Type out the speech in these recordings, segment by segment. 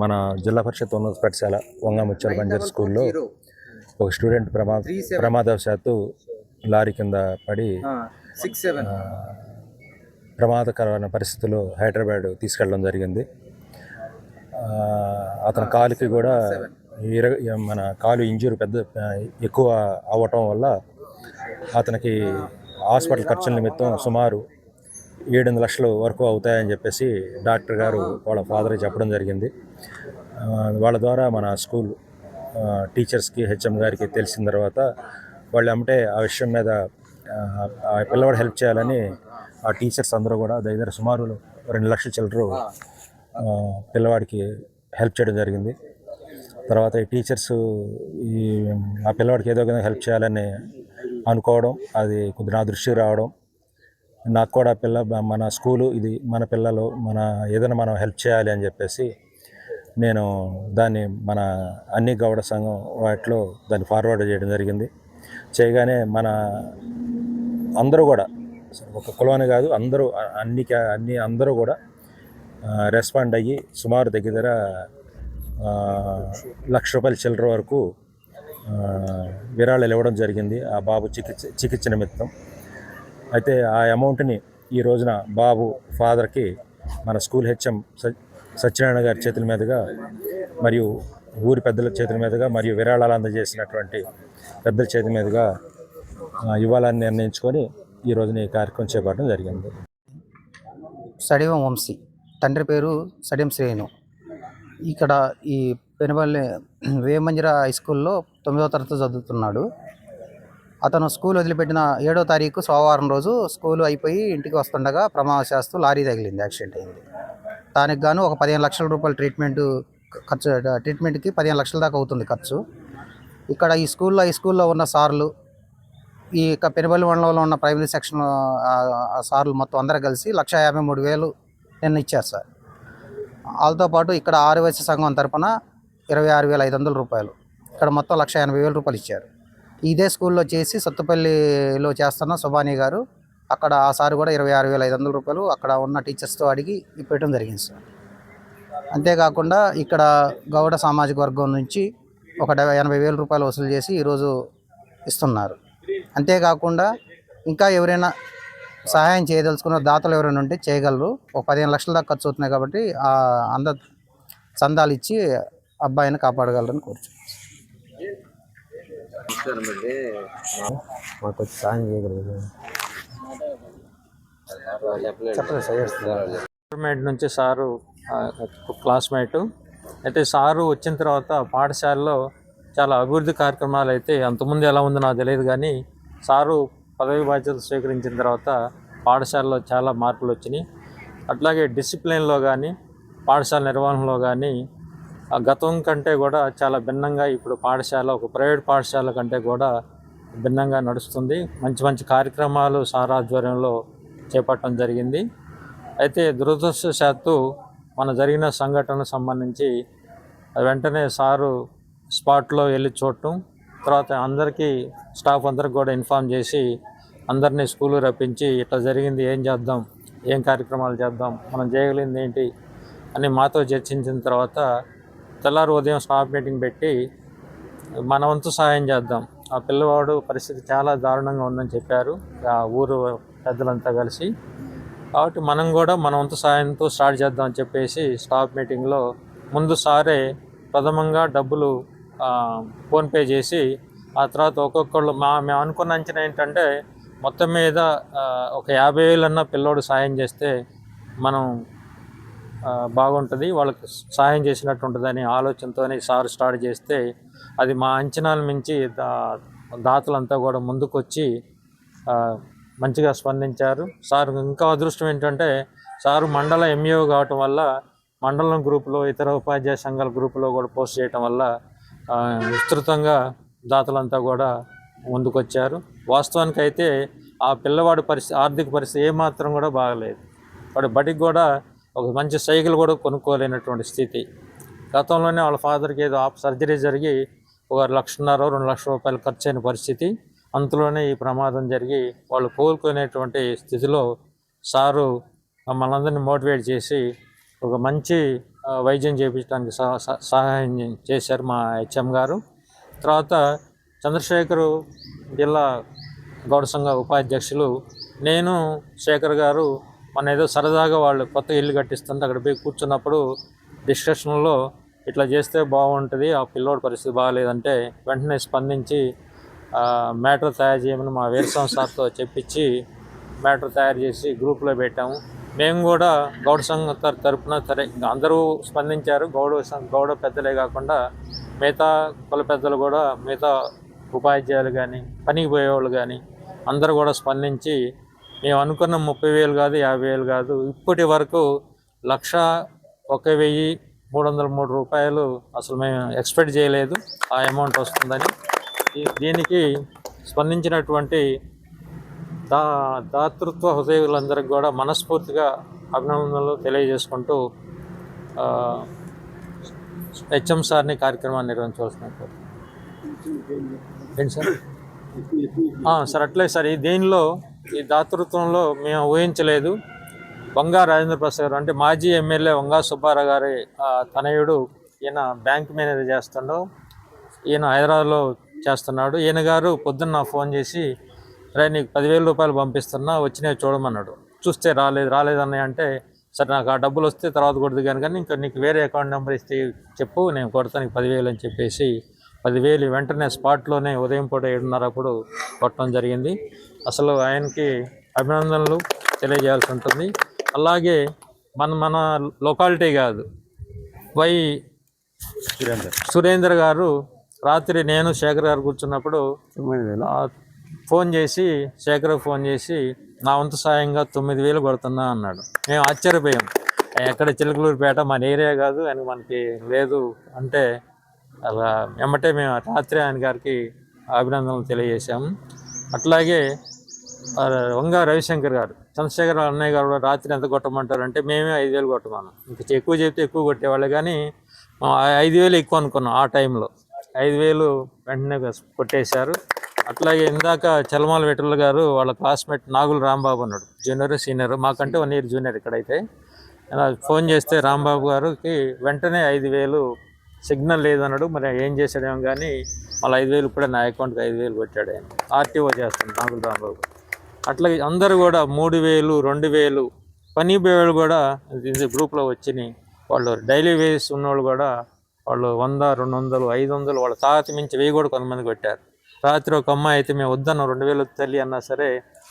మన జిల్లా పరిషత్ ఉన్నత పాఠశాల వంగముచ్చల బంజర్ స్కూల్లో ఒక స్టూడెంట్ ప్రమా ప్రమాదవశాత్తు లారీ కింద పడి సిక్స్ సెవెన్. ప్రమాదకరమైన పరిస్థితుల్లో హైదరాబాద్ తీసుకెళ్ళడం జరిగింది. అతని కాలుకి కూడా ఇర మన కాలు ఇంజూరీ పెద్ద ఎక్కువ అవ్వటం వల్ల అతనికి హాస్పిటల్ ఖర్చుల నిమిత్తం సుమారు ఏడెనిమిది లక్షల వరకు అవుతాయని చెప్పేసి డాక్టర్ గారు వాళ్ళ ఫాదర్ చెప్పడం జరిగింది. వాళ్ళ ద్వారా మన స్కూల్ టీచర్స్కి హెచ్ఎం గారికి తెలిసిన తర్వాత వాళ్ళు అమ్మటే ఆ విషయం మీద ఆ, పిల్లవాడు హెల్ప్ చేయాలని ఆ టీచర్స్ అందరూ కూడా దగ్గర సుమారు రెండు లక్షల చిల్లరు పిల్లవాడికి హెల్ప్ చేయడం జరిగింది. తర్వాత ఈ టీచర్స్ ఈ ఆ పిల్లవాడికి ఏదో విధంగా హెల్ప్ చేయాలని అనుకోవడం అది కొద్దిగా నా దృష్టికి రావడం నాకు కూడా పిల్ల మన స్కూలు ఇది మన పిల్లలు మన ఏదైనా మనం హెల్ప్ చేయాలి అని చెప్పేసి నేను దాన్ని మన అన్ని గౌడ సంఘం వాటిలో దాన్ని ఫార్వర్డ్ చేయడం జరిగింది. చేయగానే మన అందరూ కూడా ఒక కులమని కాదు అందరూ అన్ని అన్ని అందరూ కూడా రెస్పాండ్ అయ్యి సుమారు దగ్గర లక్ష రూపాయల చిల్లర వరకు విరాళాలు ఇవ్వడం జరిగింది. ఆ బాబు చికిత్స చికిత్స నిమిత్తం. అయితే ఆ అమౌంట్ని ఈ రోజున బాబు ఫాదర్కి మన స్కూల్ హెచ్ఎం స- సత్యనారాయణ గారి చేతుల మీదుగా మరియు ఊరి పెద్దల చేతుల మీదుగా మరియు విరాళాలు అందజేసినటువంటి పెద్దల చేతుల మీదుగా ఇవ్వాలని నిర్ణయించుకొని ఈ రోజున ఈ కార్యక్రమం చేపట్టడం జరిగింది. సడివం వంశీ. తండ్రి పేరు సడియం శ్రేణు. ఇక్కడ ఈ పెనుబల్లి వేమంజర హై స్కూల్లో తొమ్మిదవ తరగతి చదువుతున్నాడు. అతను స్కూల్ వదిలిపెట్టిన ఏడో తారీఖు సోమవారం రోజు స్కూల్ అయిపోయి ఇంటికి వస్తుండగా ప్రమాదశాస్తు లారీ తగిలింది యాక్సిడెంట్ అయింది. దానికి గాను ఒక పదిహేను లక్షల రూపాయల ట్రీట్మెంట్ ఖర్చు ట్రీట్మెంట్కి పదిహేను లక్షల దాకా అవుతుంది ఖర్చు. ఇక్కడ ఈ స్కూల్లో ఈ స్కూల్లో ఉన్న సార్లు ఈ యొక్క పెనుబల్లి మండలంలో ఉన్న ప్రైమరీ సెక్షన్ సార్లు మొత్తం అందరూ కలిసి లక్ష యాభై మూడు వేలు నిన్న ఇచ్చారు సార్. వాళ్ళతో పాటు ఇక్కడ ఆరు వయసు సంఘం తరపున ఇరవై ఆరు వేల ఐదు వందల రూపాయలు. ఇక్కడ మొత్తం లక్ష ఎనభై వేల రూపాయలు ఇచ్చారు. ఇదే స్కూల్లో చేసి సత్తుపల్లిలో చేస్తున్న సుబాని గారు అక్కడ ఆ సార్ కూడా ఇరవై ఆరు వేల ఐదు వందల రూపాయలు అక్కడ ఉన్న టీచర్స్తో అడిగి ఇప్పటం జరిగింది సార్. అంతేకాకుండా ఇక్కడ గౌడ సామాజిక వర్గం నుంచి ఒక డెబ్బై ఎనభై వేల రూపాయలు వసూలు చేసి ఈరోజు ఇస్తున్నారు. అంతేకాకుండా ఇంకా ఎవరైనా సహాయం చేయదలుచుకున్న దాతలు ఎవరైనా ఉంటే చేయగలరు. ఒక పదిహేను లక్షల దాకా ఖర్చు అవుతున్నాయి కాబట్టి ఆ అంద చందాలు ఇచ్చి అబ్బాయిని కాపాడగలరని కోరుచున్నాను మాకు వచ్చి సాయం చేయగలరు. సజెస్ట్ గవర్నమెంట్ నుంచి సారు క్లాస్మేటు అయితే సారు వచ్చిన తర్వాత పాఠశాలలో చాలా అభివృద్ధి కార్యక్రమాలు అయితే అంతకుముందు ఎలా ఉందో నాకు తెలియదు కానీ సారు పదవి బాధ్యతలు స్వీకరించిన తర్వాత పాఠశాలలో చాలా మార్పులు వచ్చినాయి. అట్లాగే డిసిప్లిన్లో కానీ పాఠశాల నిర్వహణలో కానీ గతం కంటే కూడా చాలా భిన్నంగా ఇప్పుడు పాఠశాల ఒక ప్రైవేట్ పాఠశాల కంటే కూడా భిన్నంగా నడుస్తుంది. మంచి మంచి కార్యక్రమాలు సారాధ్వర్యంలో చేపట్టడం జరిగింది. అయితే దురదృష్టశాత్తు మన జరిగిన సంఘటనకు సంబంధించి వెంటనే సారు స్పాట్లో వెళ్ళి చూడటం తర్వాత అందరికీ స్టాఫ్ అందరికి కూడా ఇన్ఫామ్ చేసి అందరినీ స్కూలు రప్పించి ఇట్లా జరిగింది ఏం చేద్దాం ఏం కార్యక్రమాలు చేద్దాం మనం చేయగలిగింది ఏంటి అని మాతో చర్చించిన తర్వాత తెల్లారు ఉదయం స్టాఫ్ మీటింగ్ పెట్టి మన వంతు సహాయం చేద్దాం. ఆ పిల్లవాడు పరిస్థితి చాలా దారుణంగా ఉందని చెప్పారు. ఆ ఊరు పెద్దలంతా కలిసి. కాబట్టి మనం కూడా మన వంతు సాయంతో స్టార్ట్ చేద్దాం అని చెప్పేసి స్టాఫ్ మీటింగ్లో ముందు సారే ప్రథమంగా డబ్బులు ఫోన్పే చేసి ఆ తర్వాత ఒక్కొక్కళ్ళు మా మేము అనుకున్న అంచనా ఏంటంటే మొత్తం మీద ఒక యాభై వేలన్నా పిల్లోడు సాయం చేస్తే మనం బాగుంటుంది. వాళ్ళకి సహాయం చేసినట్టు ఉంటుందని ఆలోచనతోనే సార్ స్టార్ట్ చేస్తే అది మా అంచనాలు మించి దా దాతలంతా కూడా ముందుకొచ్చి మంచిగా స్పందించారు. సార్ ఇంకా అదృష్టం ఏంటంటే సారు మండల ఎంఈఓ కావటం వల్ల మండలం గ్రూపులో ఇతర ఉపాధ్యాయ సంఘాల గ్రూపులో కూడా పోస్ట్ చేయటం వల్ల విస్తృతంగా దాతలంతా కూడా ముందుకొచ్చారు. వాస్తవానికి అయితే ఆ పిల్లవాడి పరిస్థితి ఆర్థిక పరిస్థితి ఏమాత్రం కూడా బాగలేదు. వాడు బడికి కూడా ఒక మంచి సైకిల్ కూడా కొనుక్కోలేనటువంటి స్థితి. గతంలోనే వాళ్ళ ఫాదర్కి ఏదో ఆప్ సర్జరీ జరిగి ఒక లక్షన్నర రెండు లక్షల రూపాయలు ఖర్చు అయిన పరిస్థితి. అంతలోనే ఈ ప్రమాదం జరిగి వాళ్ళు కోలుకునేటువంటి స్థితిలో సారు మనందరినీ మోటివేట్ చేసి ఒక మంచి వైద్యం చేయించడానికి సహ- సహాయం చేశారు మా హెచ్ఎం గారు. తర్వాత చంద్రశేఖరు జిల్లా గౌడ సంఘ ఉపాధ్యక్షులు నేను శేఖర్ గారు మన ఏదో సరదాగా వాళ్ళు కొత్త ఇల్లు కట్టిస్తుంటే అక్కడ పోయి కూర్చున్నప్పుడు డిస్కషన్లో ఇట్లా చేస్తే బాగుంటుంది ఆ పిల్లోడి పరిస్థితి బాగాలేదంటే వెంటనే స్పందించి మ్యాటర్ తయారు చేయమని మా వీరస్వామి సార్తో చెప్పించి మ్యాటర్ తయారు చేసి గ్రూప్లో పెట్టాము. మేము కూడా గౌడ సంఘం తర- తరపున సరే అందరూ స్పందించారు. గౌడ గౌడ పెద్దలే కాకుండా మిగతా కుల పెద్దలు కూడా మిగతా ఉపాధ్యాయులు కానీ పనికి పోయేవాళ్ళు కానీ అందరూ కూడా స్పందించి మేము అనుకున్న ముప్పై వేలు కాదు యాభై వేలు కాదు. ఇప్పటి వరకు లక్ష ఒక వెయ్యి మూడు వందల మూడు రూపాయలు అసలు మేము ఎక్స్పెక్ట్ చేయలేదు. ఆ అమౌంట్ వస్తుందని. దీనికి స్పందించినటువంటి దా దాతృత్వ హృదయులందరికీ కూడా మనస్ఫూర్తిగా అభినందనలు తెలియజేసుకుంటూ హెచ్ఎం సార్ని కార్యక్రమాన్ని నిర్వహించవలసిన ఏంటి సార్ అట్లే సార్. ఈ దీనిలో ఈ దాతృత్వంలో మేము ఊహించలేదు. వంగా రాజేంద్ర ప్రసాద్ గారు అంటే మాజీ ఎమ్మెల్యే వంగా సుబ్బారావు గారి తనయుడు ఈయన బ్యాంక్ మేనేజర్ చేస్తుండో ఈయన హైదరాబాద్లో చేస్తున్నాడు. ఈయన గారు పొద్దున్న ఫోన్ చేసి రే నీకు పదివేల రూపాయలు పంపిస్తున్నా వచ్చినాయి చూడమన్నాడు. చూస్తే రాలేదు. రాలేదన్నయ్య అంటే సరే నాకు ఆ డబ్బులు వస్తే తర్వాత కొడుదు కానీ కానీ ఇంకా నీకు వేరే అకౌంట్ నెంబర్ ఇస్తే చెప్పు నేను కొడతాను నీకు పదివేలు అని చెప్పేసి పదివేలు వెంటనే స్పాట్లోనే ఉదయం పూట ఏడున్నర అప్పుడు కొట్టడం జరిగింది. అసలు ఆయనకి అభినందనలు తెలియజేయాల్సి ఉంటుంది. అలాగే మన మన లొకాలిటీ కాదు. వై సురేందర్. సురేందర్ గారు రాత్రి నేను శేఖర్ గారు కూర్చున్నప్పుడు ఫోన్ చేసి శేఖర్ ఫోన్ చేసి నా వంతు సాయంగా తొమ్మిది వేలు కొడుతున్నా అన్నాడు. మేము ఆశ్చర్యపోయాం. ఎక్కడ చిలకలూరుపేట మన ఏరియా కాదు అని మనకి లేదు అంటే అలా ఎమ్మటే మేము రాత్రి ఆయన గారికి అభినందనలు తెలియజేశాము అట్లాగే వంగ రవిశంకర్ గారు. చంద్రశేఖర్ అన్నయ్య గారు కూడా రాత్రి ఎంత కొట్టమంటారంటే మేమే ఐదు వేలు కొట్టమన్నాం. ఇంకా ఎక్కువ చెప్తే ఎక్కువ కొట్టేవాళ్ళు కానీ ఐదు వేలు ఎక్కువ అనుకున్నాం ఆ టైంలో. ఐదు వేలు వెంటనే కొట్టేశారు. అట్లాగే ఇందాక చలమాల వెటర్ల గారు వాళ్ళ క్లాస్మేట్ నాగుల రాంబాబు అన్నాడు జూనియర్ సీనియర్ మాకంటే వన్ ఇయర్ జూనియర్ ఇక్కడైతే. అలా ఫోన్ చేస్తే రాంబాబు గారికి వెంటనే ఐదు వేలు సిగ్నల్ లేదన్నాడు. మరి ఏం చేశాడేమో కానీ మళ్ళీ ఐదు వేలు ఇప్పుడే నా అకౌంట్కి ఐదు వేలు కొట్టాడు ఆయన. ఆర్టీఓ చేస్తాడు నాగుల రాంబాబు. అట్లాగే అందరూ కూడా మూడు వేలు రెండు వేలు పని వేలు కూడా ఇది గ్రూప్లో వచ్చినాయి. వాళ్ళు డైలీ వేస్ ఉన్నవాళ్ళు కూడా వాళ్ళు వంద రెండు వందలు ఐదు వందలు వాళ్ళ తాత మించి వెయ్యి కూడా కొంతమంది కొట్టారు. రాత్రి ఒక అమ్మాయి అయితే మేము వద్దన్నాం రెండు వేలు తల్లి అన్నా సరే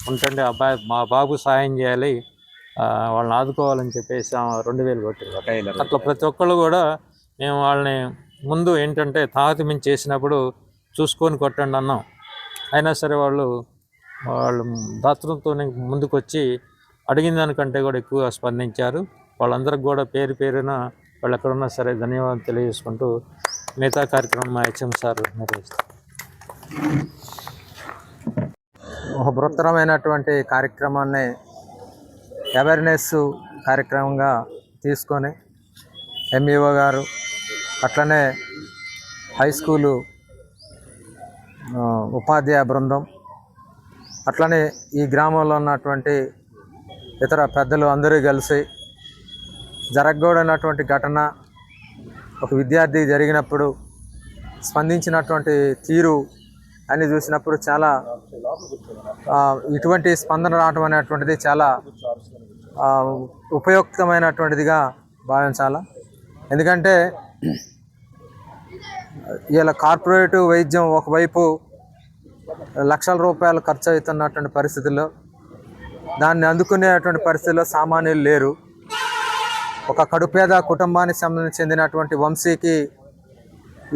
ఉంటుండే అబ్బాయి మా బాబు సాయం చేయాలి వాళ్ళని ఆదుకోవాలని చెప్పేసి రెండు వేలు కొట్టారు అట్లా ప్రతి ఒక్కళ్ళు కూడా మేము వాళ్ళని ముందు ఏంటంటే తాత మించి చేసినప్పుడు చూసుకొని కొట్టండి అన్నాం. అయినా సరే వాళ్ళు వాళ్ళు దాతృత్వంతో ముందుకు వచ్చి అడిగిన దానికంటే కూడా ఎక్కువగా స్పందించారు. వాళ్ళందరికి కూడా పేరు పేరున వాళ్ళు ఎక్కడున్నా సరే ధన్యవాదాలు తెలియజేసుకుంటూ మిగతా కార్యక్రమం మా హెచ్ఎం సార్ నిర్వహిస్తారు. ఒక బృహత్తరమైనటువంటి కార్యక్రమాన్ని అవేర్నెస్ కార్యక్రమంగా తీసుకొని ఎంఈఓ గారు అట్లనే హై స్కూలు ఉపాధ్యాయ బృందం అట్లనే ఈ గ్రామంలో ఉన్నటువంటి ఇతర పెద్దలు అందరూ కలిసి జరగకూడనటువంటి ఘటన ఒక విద్యార్థి జరిగినప్పుడు స్పందించినటువంటి తీరు అని చూసినప్పుడు చాలా ఇటువంటి స్పందన రావటం అనేటువంటిది చాలా ఉపయుక్తమైనటువంటిదిగా భావించాల? ఎందుకంటే ఇలా కార్పొరేటివ్ వైద్యం ఒకవైపు లక్షల రూపాయలు ఖర్చు అవుతున్నటువంటి పరిస్థితుల్లో దాన్ని అందుకునేటువంటి పరిస్థితుల్లో సామాన్యులు లేరు. ఒక కడుపేద కుటుంబానికి సంబంధించి చెందినటువంటి వంశీకి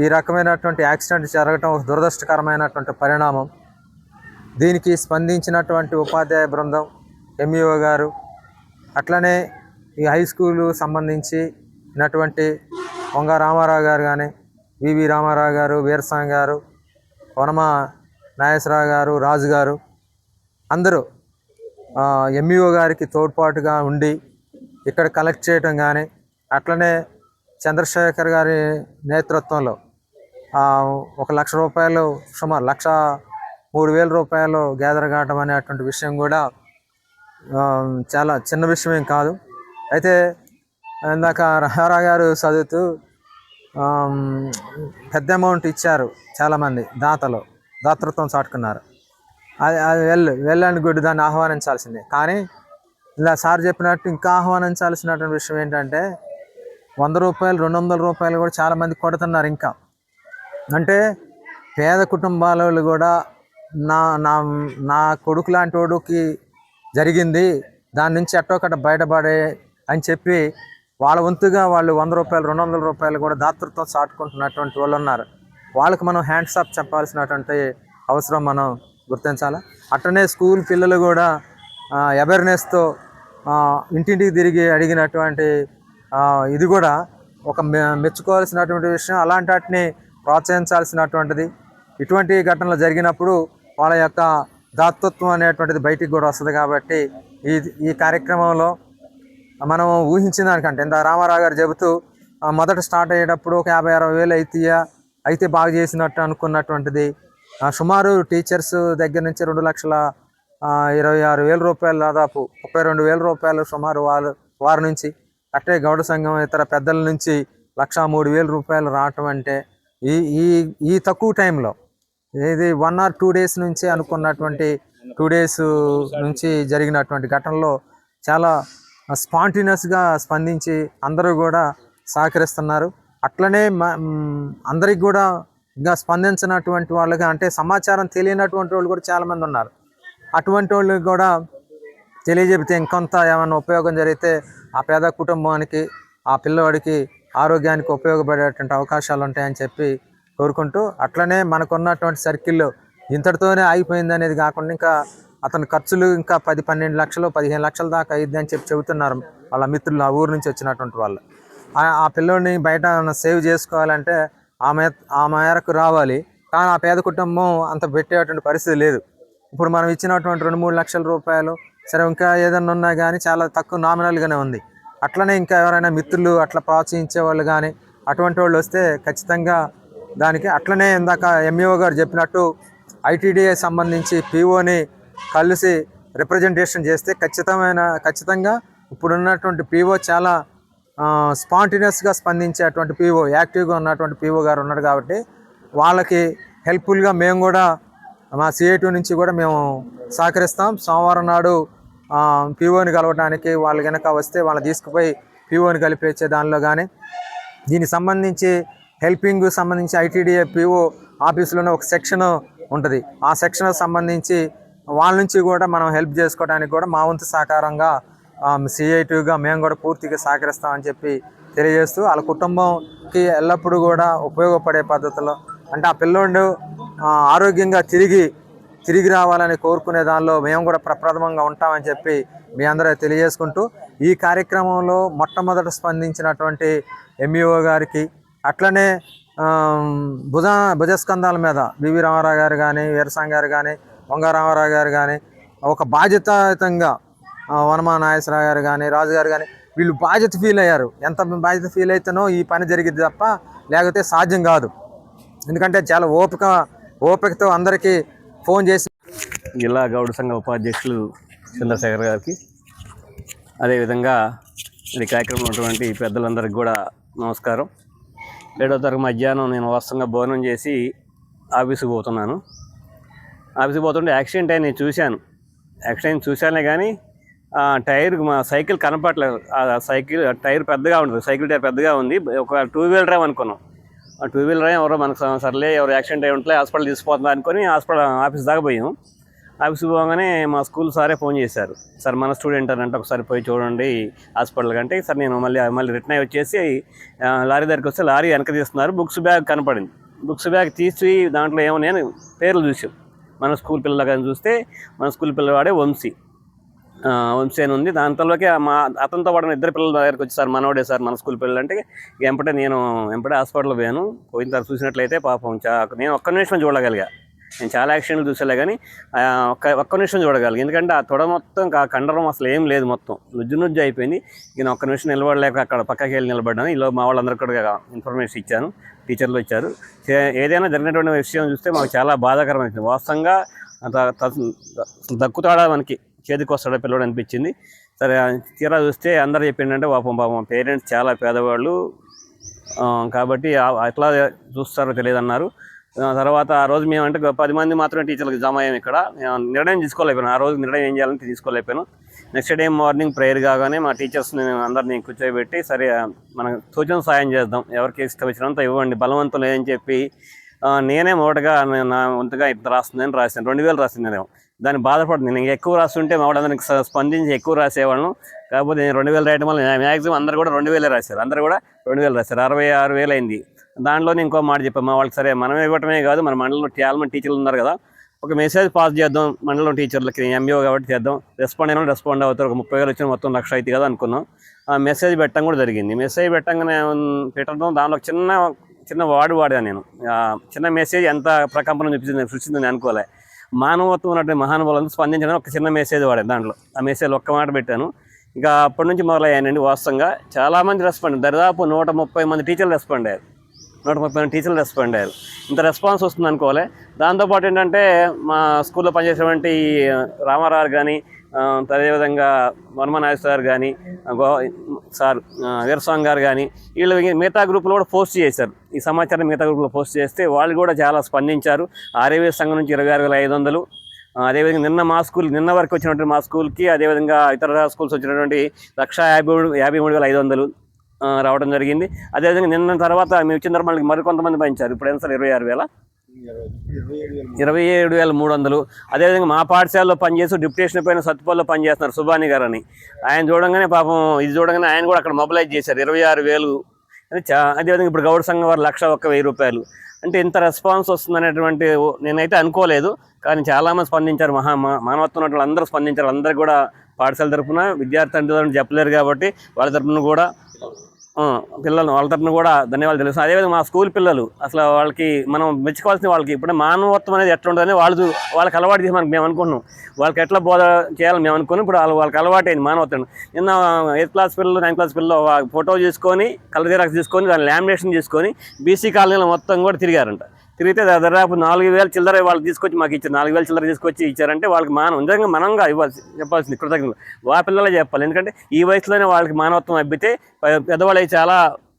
ఈ రకమైనటువంటి యాక్సిడెంట్ జరగటం దురదృష్టకరమైనటువంటి పరిణామం. దీనికి స్పందించినటువంటి ఉపాధ్యాయ బృందం ఎంఈఓ గారు అట్లనే ఈ హై స్కూలు సంబంధించి ఉన్నటువంటి వంగ రామారావు గారు కానీ వివి రామారావు గారు వీరసాంగ్ గారు వనమ నాగేశ్వరరావు గారు రాజు గారు అందరూ ఎంఈఓ గారికి తోడ్పాటుగా ఉండి ఇక్కడ కలెక్ట్ చేయటం కానీ అట్లనే చంద్రశేఖర్ గారి నేతృత్వంలో ఒక లక్ష రూపాయలు సుమారు లక్ష మూడు వేల రూపాయలు గ్యాదర్ కావటం అనేటువంటి విషయం కూడా చాలా చిన్న విషయం ఏం కాదు. అయితే ఇందాక రహారా గారు చదువుతూ పెద్ద అమౌంట్ ఇచ్చారు చాలామంది దాతలు. దాతృత్వం చాటుకున్నారు. అది అది వెళ్ళు వెళ్ళండి గుడ్డు దాన్ని ఆహ్వానించాల్సిందే. కానీ ఇలా సార్ చెప్పినట్టు ఇంకా ఆహ్వానించాల్సినటువంటి విషయం ఏంటంటే వంద రూపాయలు రెండు వందల రూపాయలు కూడా చాలామంది కొడుతున్నారు ఇంకా. అంటే పేద కుటుంబాల వాళ్ళు కూడా నా నా నా కొడుకు లాంటి వాడికి జరిగింది దాని నుంచి ఎట్టోకట బయటపడే అని చెప్పి వాళ్ళ వంతుగా వాళ్ళు వంద రూపాయలు రెండు వందల రూపాయలు కూడా దాతృత్వం చాటుకుంటున్నటువంటి వాళ్ళు ఉన్నారు. వాళ్ళకి మనం హ్యాండ్స్ ఆఫ్ చెప్పాల్సినటువంటి అవసరం మనం గుర్తించాలి? అట్లనే స్కూల్ పిల్లలు కూడా అవేర్నెస్తో ఇంటింటికి తిరిగి అడిగినటువంటి ఇది కూడా ఒక మె- మెచ్చుకోవాల్సినటువంటి విషయం. అలాంటి వాటిని ప్రోత్సహించాల్సినటువంటిది. ఇటువంటి ఘటనలు జరిగినప్పుడు వాళ్ళ యొక్క దాతృత్వం అనేటువంటిది బయటికి కూడా వస్తుంది కాబట్టి ఈ ఈ కార్యక్రమంలో మనం ఊహించిన దానికంటే ఇంత రామారావు గారు చెబుతూ మొదట స్టార్ట్ అయ్యేటప్పుడు ఒక యాభై అరవై వేలు అవుతాయా అయితే బాగా చేసినట్టు అనుకున్నటువంటిది. సుమారు టీచర్స్ దగ్గర నుంచి రెండు లక్షల ఇరవై ఆరు వేల రూపాయలు దాదాపు ముప్పై రెండు వేల రూపాయలు సుమారు వాళ్ళు వారి నుంచి అట్టే గౌడ సంఘం ఇతర పెద్దల నుంచి లక్షా మూడు వేల రూపాయలు రావటం అంటే ఈ ఈ ఈ తక్కువ టైంలో ఇది వన్ ఆర్ టూ డేస్ నుంచి అనుకున్నటువంటి టూ డేస్ నుంచి జరిగినటువంటి ఘటనలో చాలా స్పాంటినస్గా స్పందించి అందరూ కూడా సహకరిస్తున్నారు. అట్లనే మ- అందరికి కూడా ఇంకా స్పందించినటువంటి వాళ్ళకి అంటే సమాచారం తెలియనటువంటి వాళ్ళు కూడా చాలామంది ఉన్నారు. అటువంటి వాళ్ళకి కూడా తెలియజెబితే ఇంకొంత ఏమైనా ఉపయోగం జరిగితే ఆ పేద కుటుంబానికి ఆ పిల్లవాడికి ఆరోగ్యానికి ఉపయోగపడేటువంటి అవకాశాలు ఉంటాయని చెప్పి కోరుకుంటూ అట్లనే మనకున్నటువంటి సర్కిల్లో ఇంతటితోనే అయిపోయింది అనేది కాకుండా ఇంకా అతని ఖర్చులు ఇంకా పది పన్నెండు లక్షలు పదిహేను లక్షల దాకా అయ్యిద్ది అని చెప్పి చెబుతున్నారు వాళ్ళ మిత్రులు ఆ ఊరు నుంచి వచ్చినటువంటి వాళ్ళు. ఆ- ఆ పిల్లోడిని బయట సేవ్ చేసుకోవాలంటే ఆ మే ఆ మేరకు రావాలి. కానీ ఆ పేద కుటుంబం అంత పెట్టేటువంటి పరిస్థితి లేదు. ఇప్పుడు మనం ఇచ్చినటువంటి రెండు మూడు లక్షల రూపాయలు సరే ఇంకా ఏదన్నా ఉన్నా కానీ చాలా తక్కువ నామినల్గానే ఉంది. అట్లనే ఇంకా ఎవరైనా మిత్రులు అట్లా ప్రోత్సహించే వాళ్ళు కానీ అటువంటి వాళ్ళు వస్తే ఖచ్చితంగా దానికి అట్లనే ఇందాక ఎంఈఓ గారు చెప్పినట్టు ఐటీడీఏ సంబంధించి పీఓని కలిసి రిప్రజెంటేషన్ చేస్తే ఖచ్చితమైన ఖచ్చితంగా ఇప్పుడున్నటువంటి పీఓ చాలా స్పాంటినియస్గా స్పందించేటువంటి పీఓ యాక్టివ్గా ఉన్నటువంటి పీఓ గారు ఉన్నారు కాబట్టి వాళ్ళకి హెల్ప్ఫుల్గా మేము కూడా మా సిఐటి నుంచి కూడా మేము సహకరిస్తాం. సోమవారం నాడు పీఓని కలవడానికి వాళ్ళు కనుక వస్తే వాళ్ళని తీసుకుపోయి పీఓని కలిపేచ్చే దానిలో కానీ దీనికి సంబంధించి హెల్పింగ్ సంబంధించి ఐటీడీఏ పీఓ ఆఫీసులోనే ఒక సెక్షన్ ఉంటుంది. ఆ సెక్షన్కి సంబంధించి వాళ్ళ నుంచి కూడా మనం హెల్ప్ చేసుకోవడానికి కూడా మా వంతు సహకారంగా సిఐటిగా మేము కూడా పూర్తిగా సహకరిస్తామని చెప్పి తెలియజేస్తూ వాళ్ళ కుటుంబంకి ఎల్లప్పుడూ కూడా ఉపయోగపడే పద్ధతిలో అంటే ఆ పిల్లోడు ఆరోగ్యంగా తిరిగి తిరిగి రావాలని కోరుకునే దానిలో మేము కూడా ప్రప్రథమంగా ఉంటామని చెప్పి మీ అందరూ తెలియజేసుకుంటూ ఈ కార్యక్రమంలో మొట్టమొదట స్పందించినటువంటి ఎంఈఓ గారికి అట్లనే భుజ భుజస్కంధాల మీద బివి రామారావు గారు కానీ వీరసాంగ్ గారు కానీ వంగారామారావు గారు కానీ ఒక బాధ్యతాయుతంగా వనమా నాగేశ్వరరావు గారు కానీ రాజు గారు కానీ వీళ్ళు బాధ్యత ఫీల్ అయ్యారు. ఎంత బాధ్యత ఫీల్ అయితేనో ఈ పని జరిగింది తప్ప లేకపోతే సాధ్యం కాదు. ఎందుకంటే చాలా ఓపిక ఓపికతో అందరికీ ఫోన్ చేసి జిల్లా గౌడ సంఘ ఉపాధ్యక్షులు చంద్రశేఖర్ గారికి. అదేవిధంగా ఈ కార్యక్రమంలో ఉన్నటువంటి పెద్దలందరికీ కూడా నమస్కారం. ఏడో తరగతి మధ్యాహ్నం నేను వాస్తవంగా భోజనం చేసి ఆఫీస్కి పోతున్నాను. ఆఫీస్కి పోతుంటే యాక్సిడెంట్ అయి నేను చూశాను. యాక్సిడెంట్ చూశానే కానీ టైర్ మా సైకిల్ కనపట్లేదు ఆ సైకిల్ టైర్ పెద్దగా ఉంటుంది సైకిల్ టైర్ పెద్దగా ఉంది. ఒక టూ వీలర్ డ్రైవ్ అనుకున్నాం. ఆ టూ వీలర్ ఎవరో మనకు సర్లే ఎవరు యాక్సిడెంట్ అయి ఉంటే హాస్పిటల్ తీసుకుపోతుంది అనుకొని హాస్పిటల్ ఆఫీస్ దాకా పోయాం. ఆఫీస్కి పోగానే మా స్కూల్ సారే ఫోన్ చేశారు. సార్ మన స్టూడెంట్ అని అంటే ఒకసారి పోయి చూడండి హాస్పిటల్ కంటే. సార్ నేను మళ్ళీ మళ్ళీ రిటర్న్ అయ్యి వచ్చేసి లారీ దగ్గరికి వస్తే లారీ వెనక తీస్తున్నారు. బుక్స్ బ్యాగ్ కనపడింది. బుక్స్ బ్యాగ్ తీసి దాంట్లో ఏమో నేను పేర్లు చూసాం మన స్కూల్ పిల్లలు కానీ చూస్తే మన స్కూల్ పిల్లవాడే వంశీ. ఆ, వంశీ అని ఉంది. దాంట్లోకి మా అతనితో పాటు ఇద్దరు పిల్లల దగ్గరికి వచ్చి సార్ మనోడే సార్ మన స్కూల్ పిల్లలు అంటే ఇక వెంపటే నేను వెంపటే హాస్పిటల్ పోయాను. పోయిన తర్వాత చూసినట్లయితే పాపం చా నేను ఒక్క నిమిషం చూడగలిగా. నేను చాలా యాక్సిడెంట్లు చూసేలే కానీ ఒక్క ఒక్క నిమిషం చూడగలిగా. ఎందుకంటే ఆ తొడ మొత్తం ఆ కండరం అసలు ఏం లేదు మొత్తం. నుజ్జు నుజ్జు అయిపోయింది. నేను ఒక్క నిమిషం నిలబడలేక అక్కడ పక్కకి వెళ్ళి నిలబడ్డాను. ఇలా మా వాళ్ళందరికీ కూడా ఇన్ఫర్మేషన్ ఇచ్చాను. టీచర్లు ఇచ్చారు ఏదైనా జరిగినటువంటి విషయం చూస్తే మాకు చాలా బాధాకరమైంది. వాస్తవంగా అంత దక్కుతాడా మనకి? చేతికి వస్తాడో పిల్లడు అనిపించింది. సరే తీరా చూస్తే అందరు చెప్పిండంటే పాపం పాపం పేరెంట్స్ చాలా పేదవాళ్ళు. కాబట్టి ఎట్లా చూస్తారో తెలియదు అన్నారు తర్వాత ఆ రోజు మేము అంటే పది మంది మాత్రమే టీచర్లకు జమ అయ్యాం ఇక్కడ. నిర్ణయం తీసుకోలేకపోయాను. ఆ రోజు నిర్ణయం ఏం చేయాలని తీసుకోలేకపోయాను. నెక్స్ట్ డే మార్నింగ్ ప్రేయర్ కాగానే మా టీచర్స్ని అందరినీ కూర్చోబెట్టి సరే మనం సూచన సాయం చేద్దాం. ఎవరికి ఇష్టం వచ్చినంత ఇవ్వండి బలవంతం లేదని చెప్పి నేనే మొదటగా నా- వంతుగా ఇంత రాస్తుందని రాశాను. రెండు వేలు రాసింది నేను దాన్ని బాధపడుతుంది. నేను ఎక్కువ రాస్తుంటే మా వాళ్ళందరికి స్పందించి ఎక్కువ రాసేవాళ్ళం కాకపోతే నేను రెండు వేలు రాయడం వల్ల మ్యాక్సిమం అందరు కూడా రెండు వేలే రాశారు. అందరు కూడా రెండు వేలు రాశారు. అరవై ఆరు వేలు అయింది. దాంట్లోనే ఇంకో మాట చెప్పాను మా వాళ్ళకి సరే మనం ఇవ్వటమే కాదు మన మండలంలో చాలా టీచర్లు ఉన్నారు కదా. ఒక మెసేజ్ పాస్ చేద్దాం మండలం టీచర్లకి ఎంబీఓ కాబట్టి చేద్దాం. రెస్పాండ్ అయినా రెస్పాండ్ అవుతారు. ఒక ముప్పై వేలు వచ్చిన మొత్తం లక్ష అయితే కదా అనుకున్నాం. ఆ మెసేజ్ పెట్టడం కూడా జరిగింది. మెసేజ్ పెట్టంగానే పెట్టడం దానిలో చిన్న చిన్న వాడు వాడా నేను. చిన్న మెసేజ్ ఎంత ప్రకంపనం చూపించింది సృష్టిందని అనుకోలే. మానవత్వం ఉన్నటువంటి మహానుభావులను స్పందించడం ఒక చిన్న మెసేజ్ వాడాను దాంట్లో. ఆ మెసేజ్ ఒక్క మాట పెట్టాను. ఇంకా అప్పటి నుంచి మొదలయ్యానండి వాస్తవంగా. చాలామంది రెస్పాండ్ దాదాపు నూట ముప్పై మంది టీచర్లు రెస్పాండ్ అయ్యారు. నూట ముప్పై మంది టీచర్లు రెస్పాండ్ అయ్యారు. ఇంత రెస్పాన్స్ వస్తుంది అనుకోలే దాంతోపాటు ఏంటంటే మా స్కూల్లో పనిచేసేటువంటి రామారావు కానీ అదేవిధంగా వర్మ సార్ కానీ గో సార్ వీరస్వామి గారు కానీ వీళ్ళు మిగతా గ్రూపులో కూడా పోస్ట్ చేశారు. ఈ సమాచారం మిగతా గ్రూపులో పోస్ట్ చేస్తే వాళ్ళు కూడా చాలా స్పందించారు. ఆర్యవీ సంఘం నుంచి ఇరవై ఆరు వేల ఐదు వందలు అదేవిధంగా నిన్న మా స్కూల్ నిన్న వరకు వచ్చినటువంటి మా స్కూల్కి అదేవిధంగా ఇతర స్కూల్స్ వచ్చినటువంటి లక్ష యాభై మూడు యాభై మూడు వేల ఐదు వందలు రావడం జరిగింది. అదేవిధంగా నిన్న తర్వాత మేము వచ్చిన తర్వాత మళ్ళీ మరికొంతమంది పంచారు. ఇప్పుడు ఎంత సార్? ఇరవై ఆరు వేల? ఇరవై ఏడు వేల మూడు వందలు. అదేవిధంగా మా పాఠశాలలో పనిచేస్తూ డిప్యూటేషన్ పైన సత్తుపల్లిలో పనిచేస్తున్నారు సుభాని గారు అని ఆయన చూడంగానే పాపం ఇది చూడంగానే ఆయన కూడా అక్కడ మొబిలైజ్ చేశారు. ఇరవై ఆరు వేలు. అని చా అదేవిధంగా ఇప్పుడు గౌడ సంఘం వారు లక్ష ఒక్క వెయ్యి రూపాయలు. అంటే ఇంత రెస్పాన్స్ వస్తుందనేటువంటి నేనైతే అనుకోలేదు. కానీ చాలామంది స్పందించారు. మహా మానవత్వం అందరూ స్పందించారు. అందరూ కూడా పాఠశాల తరఫున విద్యార్థి తండ్రి చెప్పలేరు కాబట్టి వాళ్ళ తరఫున కూడా పిల్లలు వాళ్ళ తరపున కూడా ధన్యవాదాలు తెలుసు. అదేవిధంగా మా స్కూల్ పిల్లలు అసలు వాళ్ళకి మనం మెచ్చుకోవాల్సిన వాళ్ళకి ఇప్పుడు మానవత్వం అనేది ఎట్లా ఉంటుందని వాళ్ళు వాళ్ళకి అలవాటు చేసి మనకి మేము అనుకుంటున్నాం. వాళ్ళకి ఎట్లా బోధ చేయాలని మేము అనుకున్నాం. ఇప్పుడు వాళ్ళు వాళ్ళకి అలవాటు అయింది మానవత్వం. నిన్న ఎయిత్ క్లాస్ పిల్లలు నైన్త్ క్లాస్ పిల్లలు ఫోటో తీసుకొని కలర్ జిరాక్స్ తీసుకొని దాన్ని లామినేషన్ తీసుకొని బీసీ కాలనీలో మొత్తం కూడా తిరిగారంట. తిరిగితే దాదాపు నాలుగు వేల చిల్లర వాళ్ళు తీసుకొచ్చి మాకు ఇచ్చారు. నాలుగు వేల చిల్లర తీసుకొచ్చి ఇచ్చారంటే వాళ్ళకి మానవ నిజంగా మనంగా ఇవ్వాల్సి చెప్పాల్సింది కృతజ్ఞతలు. వా పిల్లలే చెప్పాలి. ఎందుకంటే ఈ వయసులోనే వాళ్ళకి మానవత్వం అబ్బితే పెద్దవాళ్ళు చాలా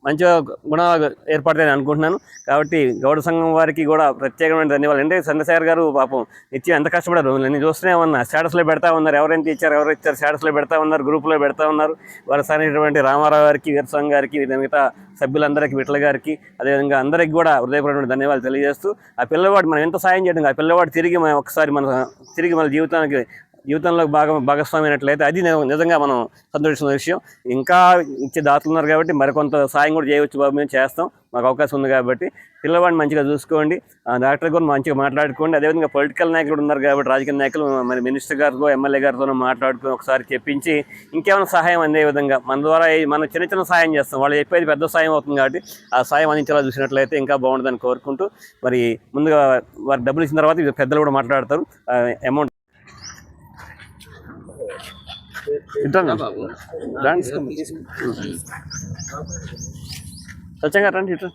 మంచిగా గుణాలు ఏర్పడతాయని అనుకుంటున్నాను. కాబట్టి గౌడ సంఘం వారికి కూడా ప్రత్యేకమైన ధన్యవాదాలు. అంటే చంద్రశేఖర్ గారు పాపం నిత్యం ఎంత కష్టపడారు నేను చూస్తూనే ఉన్నా. స్టేటస్లో పెడతా ఉన్నారు. ఎవరైతే ఇచ్చారు? ఎవరు ఇచ్చారు? స్టేటస్లో పెడతా ఉన్నారు. గ్రూప్లో పెడతా ఉన్నారు. వరసైనటువంటి రామారావు గారికి వీరస్వామి గారికి మిగతా సభ్యులందరికీ విట్ల గారికి అదేవిధంగా అందరికి కూడా హృదయపూర్వకమైన ధన్యవాదాలు తెలియజేస్తూ ఆ పిల్లవాడు మనం ఎంత సాయం చేయడం ఆ పిల్లవాడు తిరిగి మనం ఒకసారి మన తిరిగి మన జీవితానికి జీవితంలో భాగం భాగస్వామి అయినట్లయితే అది నిజంగా మనం సంతోషిస్తున్న విషయం. ఇంకా ఇచ్చే దాతలు ఉన్నారు కాబట్టి మరికొంత సాయం కూడా చేయవచ్చు బాబు మేము చేస్తాం. మాకు అవకాశం ఉంది కాబట్టి పిల్లవాడిని మంచిగా చూసుకోండి. ఆ డాక్టర్ కూడా మంచిగా మాట్లాడుకోండి. అదేవిధంగా పొలిటికల్ నాయకులు ఉన్నారు కాబట్టి రాజకీయ నాయకులు మరి మినిస్టర్ గారితో ఎమ్మెల్యే గారితో మాట్లాడుకుని ఒకసారి చెప్పించి ఇంకేమైనా సహాయం అందే విధంగా మన ద్వారా మనం చిన్న చిన్న సాయం చేస్తాం. వాళ్ళు చెప్పేది పెద్ద సాయం అవుతుంది కాబట్టి ఆ సాయం అందించేలా చూసినట్లయితే ఇంకా బాగుంటుందని కోరుకుంటూ మరి ముందుగా వారు డబ్బులు ఇచ్చిన తర్వాత పెద్దలు కూడా మాట్లాడతారు. అమౌంట్ రండి సత్యంగా రండి ఇట్లా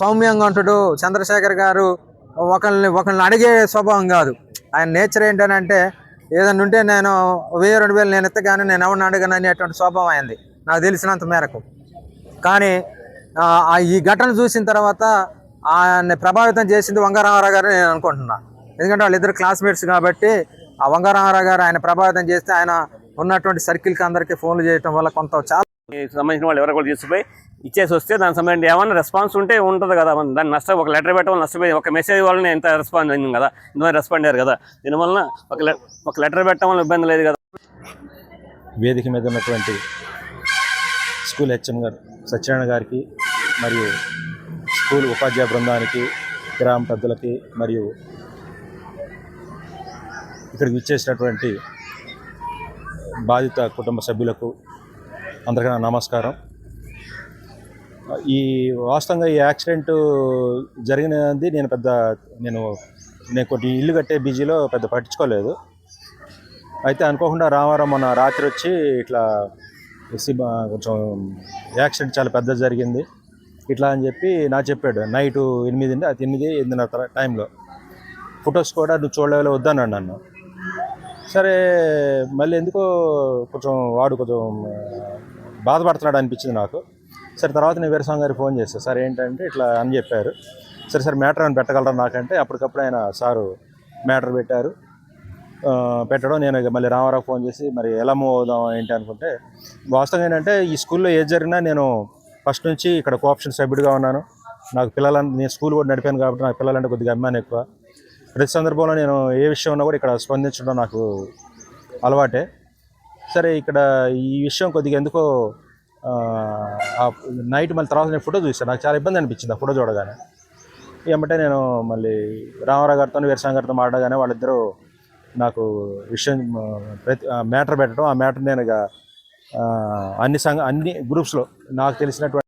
సౌమ్యంగా ఉంటాడు చంద్రశేఖర్ గారు. ఒకరిని ఒకరిని అడిగే స్వభావం కాదు. ఆయన నేచర్ ఏంటనంటే ఏదైనా ఉంటే నేను వెయ్యి రెండు వేలు నేను ఎత్తగానే నేను ఎవరిని అడగను అనేటువంటి స్వభావం అయింది నాకు తెలిసినంత మేరకు. కానీ ఈ ఘటన చూసిన తర్వాత ఆయన ప్రభావితం చేసింది వంగరామారావు గారు నేను అనుకుంటున్నా. ఎందుకంటే వాళ్ళిద్దరు క్లాస్మేట్స్ కాబట్టి ఆ వంగరామారావు గారు ఆయన ప్రభావితం చేస్తే ఆయన ఉన్నటువంటి సర్కిల్కి అందరికీ ఫోన్లు చేయటం వల్ల కొంత చాలా సంబంధించిన వాళ్ళు ఎవరో కూడా తీసుకుపోయి ఇచ్చేసి వస్తే దానికి సంబంధించి ఏమన్నా రెస్పాన్స్ ఉంటే ఉంటుంది కదా. మన దాన్ని నష్టం ఒక లెటర్ పెట్టడం నష్టపోయి ఒక మెసేజ్ వల్ల ఎంత రెస్పాన్స్ అయింది కదా. ఇంతమంది రెస్పాండ్ అయ్యారు కదా. దీనివల్ల ఒక లె- ఒక లెటర్ పెట్టడం వల్ల ఇబ్బంది లేదు కదా. వేదిక మీద ఉన్నటువంటి స్కూల్ హెచ్ఎం గారు సత్యనారాయణ గారికి మరియు స్కూల్ ఉపాధ్యాయ బృందానికి గ్రామ పెద్దలకి మరియు ఇక్కడికి విచ్చేసినటువంటి బాధిత కుటుంబ సభ్యులకు అందరికీ నమస్కారం. ఈ వాస్తవంగా ఈ యాక్సిడెంట్ జరిగినది నేను పెద్ద నేను నేను కొన్ని ఇల్లు కట్టే బిజీలో పెద్ద పట్టించుకోలేదు. అయితే అనుకోకుండా రామారావు మొన్న రాత్రి వచ్చి ఇట్లా కొంచెం యాక్సిడెంట్ చాలా పెద్ద జరిగింది. ఇట్లా అని చెప్పి నా చెప్పాడు. నైట్ ఎనిమిది అది ఎనిమిది ఎనిమిదిన్నర టైంలో. ఫొటోస్ కూడా నువ్వు చూడలేవలే వద్దన్నాడు నన్ను. సరే మళ్ళీ ఎందుకో కొంచెం వాడు కొంచెం బాధపడుతున్నాడు అనిపించింది నాకు. సరే తర్వాత నేను వీరస్వామి గారికి ఫోన్ చేస్తాను సార్ ఏంటంటే ఇట్లా అని చెప్పారు. సరే సరే మ్యాటర్ అని పెట్టగలరా నాకంటే? అప్పటికప్పుడు ఆయన సారు మ్యాటర్ పెట్టారు. పెట్టడం నేను మళ్ళీ రామారావు ఫోన్ చేసి మరి ఎలా మూవ్ అవుదాం ఏంటి అనుకుంటే వాస్తవంగా ఏంటంటే ఈ స్కూల్లో ఏది జరిగినా నేను ఫస్ట్ నుంచి ఇక్కడ కోఆప్షన్ సభ్యుడిగా ఉన్నాను. నాకు పిల్లలని నేను స్కూల్ కూడా నడిపాను కాబట్టి నాకు పిల్లలంటే కొద్దిగా అభిమానం ఎక్కువ. ప్రతి సందర్భంలో నేను ఏ విషయం ఉన్నా కూడా ఇక్కడ స్పందించడం నాకు అలవాటే. సరే ఇక్కడ ఈ విషయం కొద్దిగా ఎందుకో ఆ, నైట్ మళ్ళీ తర్వాత నేను ఫోటో చూసాను నాకు చాలా ఇబ్బంది అనిపించింది ఆ ఫోటో చూడగానే. ఏమంటే నేను మళ్ళీ రామారావు గారితో వీరసాంగ్ గారితో మాట్లాడగానే వాళ్ళిద్దరూ నాకు విషయం ఆ, ప్రతి మ్యాటర్ పెట్టడం ఆ మ్యాటర్ నేను ఇక అన్ని సంఘ అన్ని గ్రూప్స్లో నాకు తెలిసినటువంటి